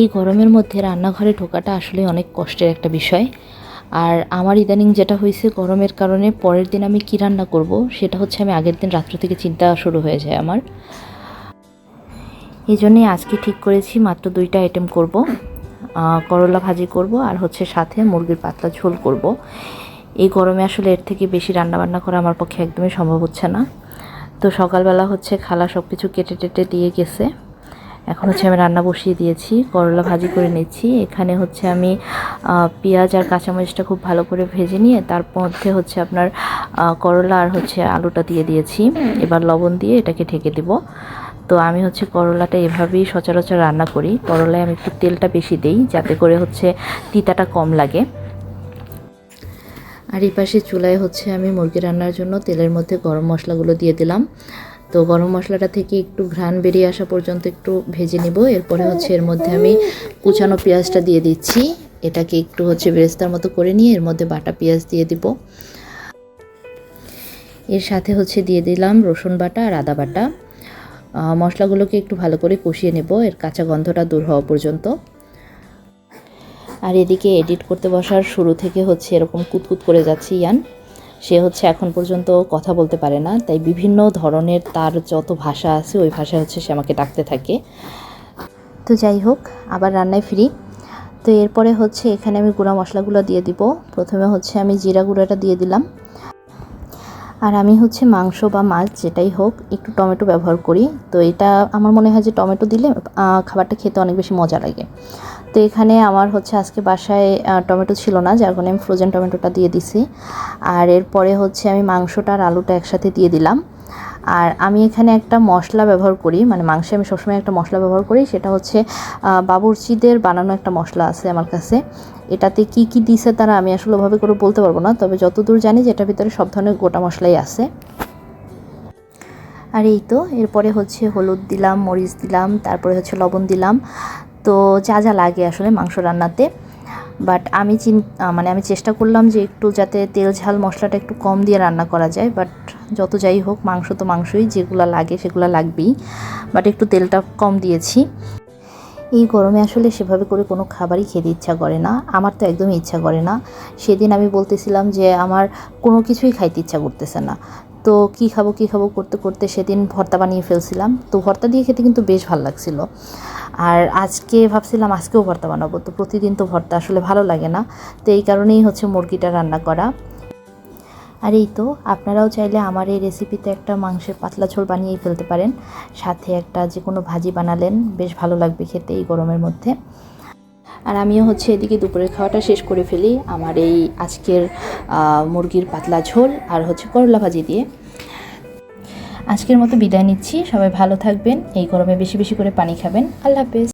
এই গরমের মধ্যে রান্নাঘরে ঢোকাটা আসলে অনেক কষ্টের একটা বিষয়। আর আমার ইদানিং যেটা হয়েছে গরমের কারণে পরের দিন আমি কী রান্না করব সেটা হচ্ছে আমি আগের দিন রাত্র থেকে চিন্তা শুরু হয়ে যায় আমার। এই জন্যে আজকে ঠিক করেছি মাত্র দুইটা আইটেম করব। করলা ভাজি করব আর হচ্ছে সাথে মুরগির পাতলা ঝোল করব। এই গরমে আসলে এর থেকে বেশি রান্নাবান্না করা আমার পক্ষে একদমই সম্ভব হচ্ছে না। তো সকালবেলা হচ্ছে খালা সব কিছু কেটে টেটে দিয়ে গেছে। এখন হচ্ছে আমি রান্না বসিয়ে দিয়েছি, করলা ভাজি করে নিচ্ছি। এখানে হচ্ছে আমি পেঁয়াজ আর কাঁচামরিচটা খুব ভালো করে ভেজে নিয়ে তার মধ্যে হচ্ছে আপনার করলা আর হচ্ছে আলুটা দিয়ে দিয়েছি। এবার লবণ দিয়ে এটাকে ঢেকে দেব। তো আমি হচ্ছে করলাটা এভাবেই সচরাচর রান্না করি। করলায় আমি একটু তেলটা বেশি দেই, যাতে করে হচ্ছে তিতাটা কম লাগে। আর এই পাশে চুলায় হচ্ছে আমি মুরগি রান্নার জন্য তেলের মধ্যে গরম মশলাগুলো দিয়ে দিলাম। তো গরম মশলাটা থেকে একটু ঘ্রাণ বেরিয়ে আসা পর্যন্ত একটু ভেজে নিব। এরপরে হচ্ছে এর মধ্যে আমি কুচানো পেঁয়াজটা দিয়ে দিচ্ছি। এটাকে একটু হচ্ছে বেরেস্তার মতো করে নিয়ে এর মধ্যে বাটা পেঁয়াজ দিয়ে দিব। এর সাথে হচ্ছে দিয়ে দিলাম রসুন বাটা আর আদা বাটা। মশলাগুলোকে একটু ভালো করে কষিয়ে নেব, এর কাঁচা গন্ধটা দূর হওয়া পর্যন্ত। আর এদিকে এডিট করতে বসার শুরু থেকে হচ্ছে এরকম কুতকুত করে যাচ্ছে ইয়ান। সে হচ্ছে এখন পর্যন্ত কথা বলতে পারে না, তাই বিভিন্ন ধরনের তার যত ভাষা আছে, ওই ভাষায় হচ্ছে সে আমাকে ডাকতে থাকে। তো যাই হোক, আবার রান্নায় ফিরি। তো এরপরে হচ্ছে এখানে আমি গুঁড়া মশলাগুলো দিয়ে দিব। প্রথমে হচ্ছে আমি জিরা গুঁড়াটা দিয়ে দিলাম। আর আমি হচ্ছে মাংস বা মাছ যেটাই হোক, একটু টমেটো ব্যবহার করি। তো এটা আমার মনে হয় যে টমেটো দিলে খাবারটা খেতে অনেক বেশি মজা লাগে। তো এখানে আমার হচ্ছে আজকে বাসায় টমেটো ছিল না, যার কারণে আমি ফ্রোজেন টমেটোটা দিয়ে দিছি। আর এরপরে হচ্ছে আমি মাংসটা আর আলুটা একসাথে দিয়ে দিলাম। আর আমি এখানে একটা মশলা ব্যবহার করি মানে মাংসে আমি সবসময় একটা মশলা ব্যবহার করি, সেটা হচ্ছে বাবুর্চিদের বানানো একটা মশলা আছে আমার কাছে। এটাতে কি কি দিছে তারা আমি আসলে ওভাবে করে বলতে পারব না, তবে যতদূর জানি যে এটার ভিতরে সব ধরনের গোটা মশলাই আছে। আর এই তো, এরপরে হচ্ছে হলুদ দিলাম, মরিচ দিলাম, তারপরে হচ্ছে লবণ দিলাম। তো যা যা লাগে আসলে মাংস রান্নাতে। বাট আমি চিন মানে আমি চেষ্টা করলাম যে একটু যাতে তেল ঝাল মশলাটা একটু কম দিয়ে রান্না করা যায়। বাট যত যাই হোক, মাংস তো মাংসই, যেগুলো লাগে সেগুলো লাগবেই। বাট একটু তেলটা কম দিয়েছি। এই গরমে আসলে সেভাবে করে কোনো খাবারই খেতে ইচ্ছা করে না। আমার তো একদমই ইচ্ছা করে না। সেদিন আমি বলতেছিলাম যে আমার কোনো কিছুই খাইতে ইচ্ছা করতেছে না। তো কি খাব কি খাব করতে করতে সেদিন ভর্তা বানিয়ে ফেলছিলাম। তো ভর্তা দিয়ে খেতে কিন্তু বেশ ভালো লাগছিল। আর আজকে ভাবছিলাম আজকেও ভর্তা বানাবো, তো প্রতিদিন তো ভর্তা আসলে ভালো লাগে না, তো এই কারণেই হচ্ছে মুরগিটা রান্না করা। আর এই তো, আপনারাও চাইলে আমার এই রেসিপিতে একটা মাংসের পাতলা ঝোল বানিয়েই ফেলতে পারেন, সাথে একটা যে কোনো ভাজি বানালেন, বেশ ভালো লাগবে খেতে এই গরমের মধ্যে। আর আমিও হচ্ছে এদিকে দুপুরের খাওয়াটা শেষ করে ফেলি, আমার এই আজকের মুরগির পাতলা ঝোল আর হচ্ছে করলা ভাজি দিয়ে। আজকের মতো বিদায় নিচ্ছি। সবাই ভালো থাকবেন। এই গরমে বেশি বেশি করে পানি খাবেন। আল্লাহ হাফেজ।